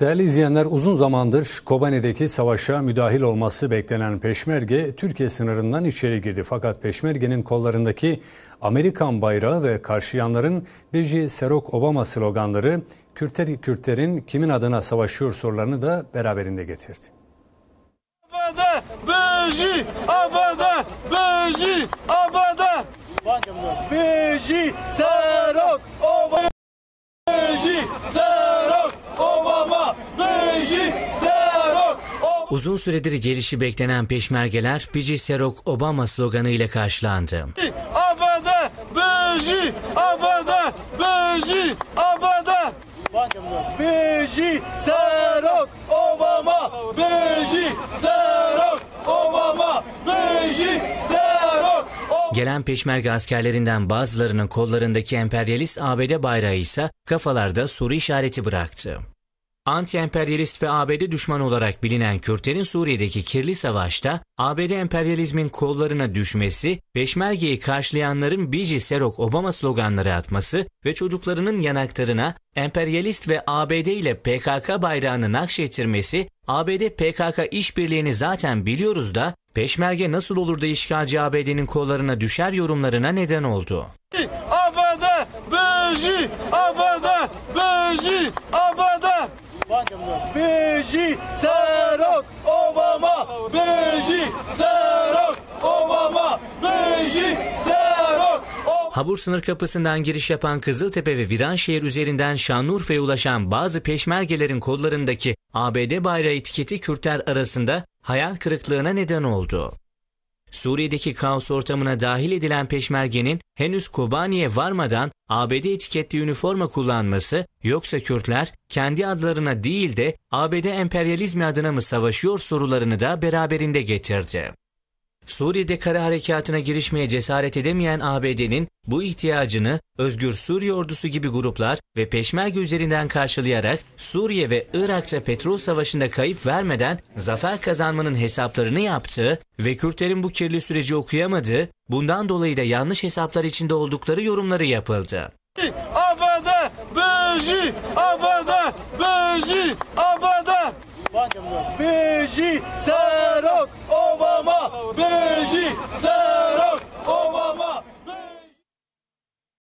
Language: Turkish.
Değerli izleyenler uzun zamandır Kobane'deki savaşa müdahil olması beklenen Peşmerge Türkiye sınırından içeri girdi. Fakat Peşmerge'nin kollarındaki Amerikan bayrağı ve karşıyanların Beji Serok Obama sloganları Kürtler Kürtlerin kimin adına savaşıyor sorularını da beraberinde getirdi. Abada, Beji, Abada, Beji, Abada. Beji, Serok, Obama. Beji, Serok, Obama. Beji, Serok, Obama. Uzun süredir gelişi beklenen peşmergeler Bici Serok Obama sloganı ile karşılandı. Abada, Beji, Abada, Beji, Abada. Beji, Serok, Obama. Beji, Serok, Obama. Beji, Serok, Obama. Gelen peşmerge askerlerinden bazılarının kollarındaki emperyalist ABD bayrağı ise kafalarda soru işareti bıraktı. Anti-emperyalist ve ABD düşmanı olarak bilinen Kürtlerin Suriye'deki kirli savaşta ABD emperyalizmin kollarına düşmesi, Peşmerge'yi karşılayanların Bici Serok Obama sloganları atması ve çocuklarının yanaklarına emperyalist ve ABD ile PKK bayrağını nakşettirmesi, ABD PKK işbirliğini zaten biliyoruz da Peşmerge nasıl olur da işgalci ABD'nin kollarına düşer yorumlarına neden oldu. Abada, Beji, Abada, Beji, Abada. Beji, Serok, Obama. Beji, Serok, Obama. Beji, Serok, Obama. Habur sınır kapısından giriş yapan Kızıltepe ve Viranşehir üzerinden Şanlıurfa'ya ulaşan bazı peşmergelerin kollarındaki ABD bayrağı etiketi Kürtler arasında hayal kırıklığına neden oldu. Suriye'deki kaos ortamına dahil edilen peşmergenin henüz Kobani'ye varmadan ABD etiketli üniforma kullanması yoksa Kürtler kendi adlarına değil de ABD emperyalizmi adına mı savaşıyor sorularını da beraberinde getirdi. Suriye'de kara harekatına girişmeye cesaret edemeyen ABD'nin bu ihtiyacını Özgür Suriye Ordusu gibi gruplar ve peşmerge üzerinden karşılayarak Suriye ve Irak'ta petrol savaşında kayıp vermeden zafer kazanmanın hesaplarını yaptığı ve Kürtlerin bu kirli süreci okuyamadığı, bundan dolayı da yanlış hesaplar içinde oldukları yorumları yapıldı. Abada, Beji, Abada, Beji, Abada. Beji, Serok, Obama. Beji, Serok,